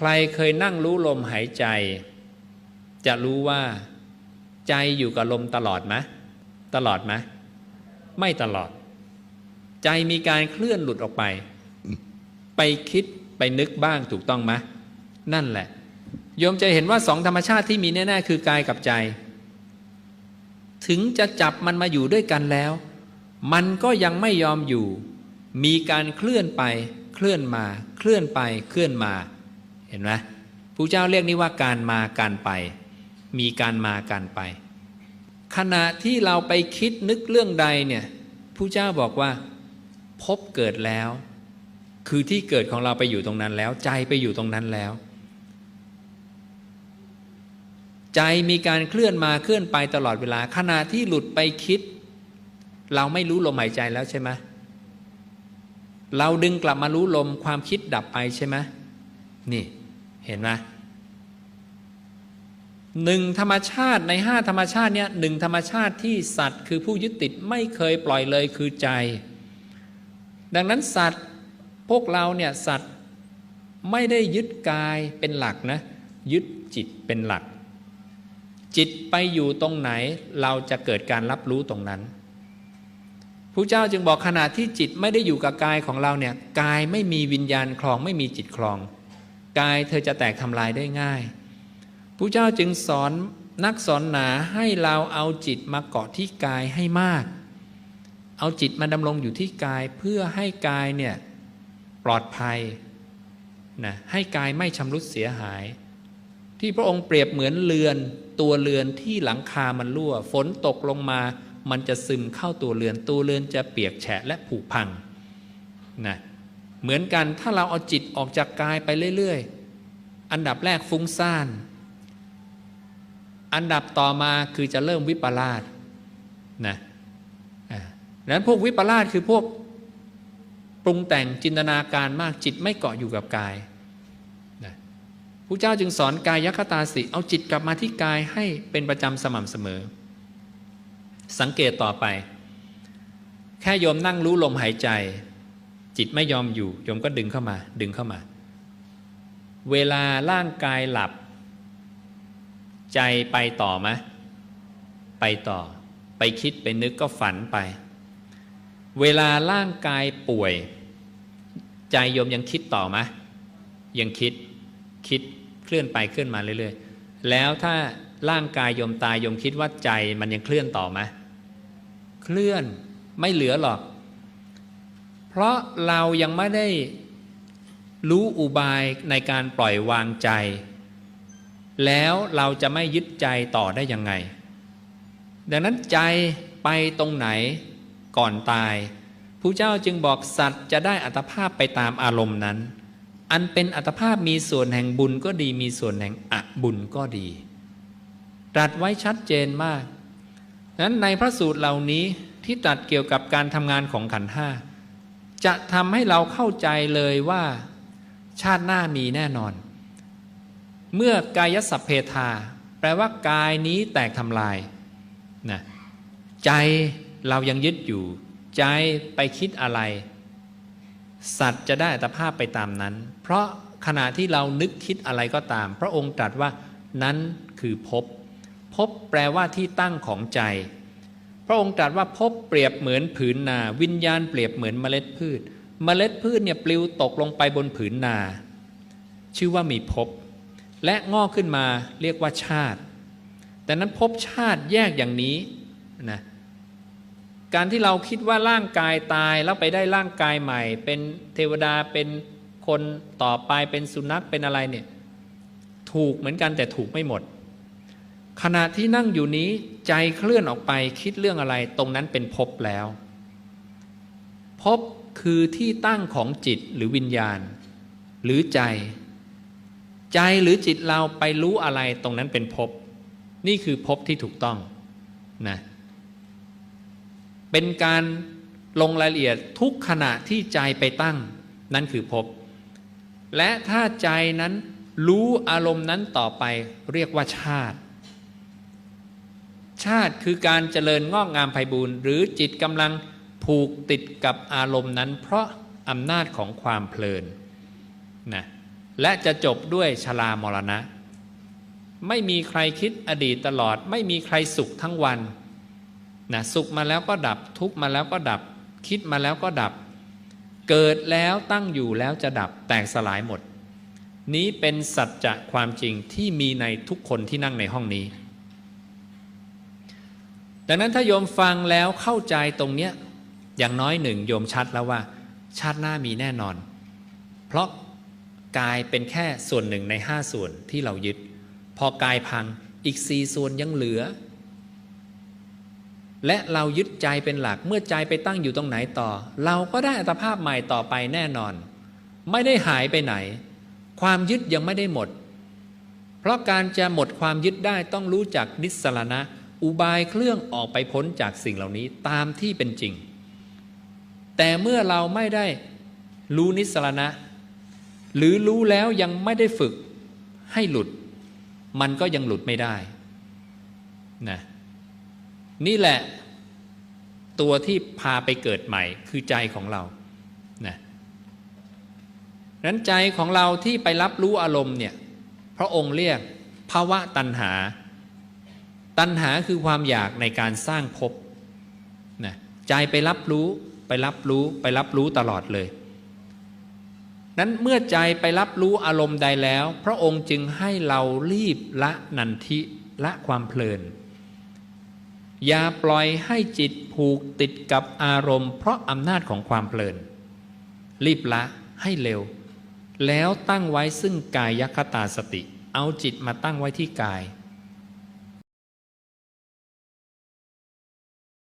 ใครเคยนั่งรู้ลมหายใจ จะรู้ว่า ใจอยู่กับลมตลอดไหมตลอดไหมไม่ตลอด ใจมีการเคลื่อนหลุดออกไป ไปคิดไปนึกบ้างถูกต้องไหมนั่นแหละโยมจะเห็นว่าสองธรรมชาติที่มีแน่ๆคือกายกับใจ ถึงจะจับมันมาอยู่ด้วยกันแล้ว มันก็ยังไม่ยอมอยู่ มีการเคลื่อนไป เคลื่อนมา เคลื่อนไปเคลื่อนมา เห็นไหมผู้เจ้าเรียกนี้ว่าการมาการไป มีการมาการไป ขณะที่เราไปคิดนึกเรื่องใดเนี่ยผู้เจ้าบอกว่า พบเกิดแล้ว คือที่เกิดของเราไปอยู่ตรงนั้นแล้ว ใจไปอยู่ตรงนั้นแล้ว ใจมีการเคลื่อนมาเคลื่อนไปตลอดเวลา ขณะที่หลุดไปคิด เราไม่รู้ลมหายใจแล้วใช่ไหมเราดึงกลับมารู้ลมความคิดดับไปใช่ไหมนี่ เห็นไหมหนึ่งธรรมชาติในห้าธรรมชาติเนี่ยหนึ่งธรรมชาติที่สัตว์คือผู้ยึดติดไม่เคยปล่อยเลยคือใจ ดังนั้นสัตว์พวกเราเนี่ยสัตว์ไม่ได้ยึดกายเป็นหลักนะยึดจิตเป็นหลัก จิตไปอยู่ตรงไหนเราจะเกิดการรับรู้ตรงนั้นพระเจ้าจึงบอกขณะที่จิตไม่ได้อยู่กับกายของเราเนี่ยกายไม่มีวิญญาณคลองไม่มีจิตคลอง กายเธอจะแตกทำลายได้ง่ายพระเจ้าจึงสอนนักสอนหนาให้เราเอาจิตมาเกาะที่กายให้มาก เอาจิตมาดำรงอยู่ที่กายเพื่อให้กายเนี่ยปลอดภัยนะให้กายไม่ชำรุดเสียหาย ที่พระองค์เปรียบเหมือนเรือนตัวเรือนที่หลังคามันรั่ว ฝนตกลงมา มันจะซึมเข้าตัวเรือน ตัวเรือนจะเปียกแฉะและผุพังนะ เหมือนกันถ้าเราเอาจิตออกจากกายไปเรื่อย ๆ อันดับแรกฟุ้งซ่าน อันดับต่อมาคือจะเริ่มวิปลาสนะนั้นพวกวิปลาสคือพวกปรุงแต่งจินตนาการมากจิตไม่เกาะอยู่กับกายนะพระเจ้าจึงสอนกายยคตาสิเอาจิตกลับมาที่กายให้เป็นประจำสม่ำเสมอ สังเกตต่อไป แค่โยมนั่งรู้ลมหายใจ จิตไม่ยอมอยู่โยมก็ดึงเข้ามา ดึงเข้ามา เวลาร่างกายหลับ ใจไปต่อไหมไปต่อ ไปคิดไปนึกก็ฝันไป เวลาร่างกายป่วย ใจโยมยังคิดต่อไหมยังคิดคิดเคลื่อนไปเคลื่อนมาเรื่อยๆ แล้วถ้าร่างกายโยมตายโยมคิดว่าใจมันยังเคลื่อนต่อไหมเคลื่อนไม่เหลือหรอก เพราะเรายังไม่ได้รู้อุบายในการปล่อยวางใจ แล้วเราจะไม่ยึดใจต่อได้ยังไง ดังนั้นใจไปตรงไหนก่อนตายผู้เจ้าจึงบอกสัตว์จะได้อัตภาพไปตามอารมณ์นั้น อันเป็นอัตภาพมีส่วนแห่งบุญก็ดีมีส่วนแห่งอบุญก็ดีตรัสไว้ชัดเจนมากนั้นในพระสูตรเหล่านี้ที่ตรัสเกี่ยวกับการทำงานของขันห้า จะทำให้เราเข้าใจเลยว่าชาติหน้ามีแน่นอน เมื่อกายสัพเพทา แปลว่ากายนี้แตกทำลายนะใจเรายังยึดอยู่ ใจไปคิดอะไร สัตว์จะได้อัตภาพไปตามนั้น เพราะขณะที่เรานึกคิดอะไรก็ตาม พระองค์ตรัสว่านั้นคือภพภพแปลว่าที่ตั้งของใจ พระองค์ตรัสว่าภพเปรียบเหมือนผืนนา วิญญาณเปรียบเหมือนเมล็ดพืช เมล็ดพืชเนี่ยปลิวตกลงไปบนผืนนา ชื่อว่ามีภพและงอกขึ้นมาเรียกว่าชาติ แต่นั้นพบชาติแยกอย่างนี้นะการที่เราคิดว่าร่างกายตายแล้วไปได้ร่างกายใหม่ เป็นเทวดาเป็นคนต่อไปเป็นสุนัขเป็นอะไรเนี่ยถูกเหมือนกันแต่ถูกไม่หมด ขณะที่นั่งอยู่นี้ใจเคลื่อนออกไปคิดเรื่องอะไร ตรงนั้นเป็นภพแล้วภพคือที่ตั้งของจิตหรือวิญญาณ หรือใจ ใจหรือจิตเราไปรู้อะไรตรงนั้นเป็นภพนี่คือภพที่ถูกต้องนะเป็นการลงรายละเอียดทุกขณะที่ใจไปตั้ง นั่นคือภพและถ้าใจนั้นรู้อารมณ์นั้นต่อไปเรียกว่าชาติ ชาติคือการเจริญงอกงามไพบูรณ์หรือจิตกำลังผูกติดกับอารมณ์นั้น เพราะอำนาจของความเพลินนะและจะจบด้วยชรามรณะ ไม่มีใครคิดอดีตตลอด ไม่มีใครสุขทั้งวันนะสุขมาแล้วก็ดับ ทุกมาแล้วก็ดับ คิดมาแล้วก็ดับ เกิดแล้วตั้งอยู่แล้วจะดับแตกสลายหมด นี้เป็นสัจจะความจริงที่มีในทุกคนที่นั่งในห้องนี้ ดังนั้นถ้าโยมฟังแล้วเข้าใจตรงเนี้ยอย่างน้อยหนึ่งโยมชัดแล้วว่า ชาติหน้ามีแน่นอน เพราะกายเป็นแค่ส่วนหนึ่งในห้าส่วนที่เรายึด พอกายพังอีกสี่ส่วนยังเหลือ และเรายึดใจเป็นหลักเมื่อใจไปตั้งอยู่ตรงไหนต่อ เราก็ได้อัตภาพใหม่ต่อไปแน่นอน ไม่ได้หายไปไหน ความยึดยังไม่ได้หมด เพราะการจะหมดความยึดได้ต้องรู้จักนิสสรณะ อุบายเครื่องออกไปพ้นจากสิ่งเหล่านี้ตามที่เป็นจริง แต่เมื่อเราไม่ได้รู้นิสรณะ หรือรู้แล้วยังไม่ได้ฝึกให้หลุด มันก็ยังหลุดไม่ได้นะนี่แหละตัวที่พาไปเกิดใหม่คือใจของเรานะนั้นใจของเราที่ไปรับรู้อารมณ์เนี่ยพระองค์เรียกภาวะตัณหา ตัณหาคือความอยากในการสร้างภพนะใจไปรับรู้ไปรับรู้ไปรับรู้ตลอดเลย นั้นเมื่อใจไปรับรู้อารมณ์ใดแล้ว พระองค์จึงให้เรารีบละนันทิละความเพลิน อย่าปล่อยให้จิตผูกติดกับอารมณ์ เพราะอำนาจของความเพลิน รีบละให้เร็ว แล้วตั้งไว้ซึ่งกายคตาสติ เอาจิตมาตั้งไว้ที่กาย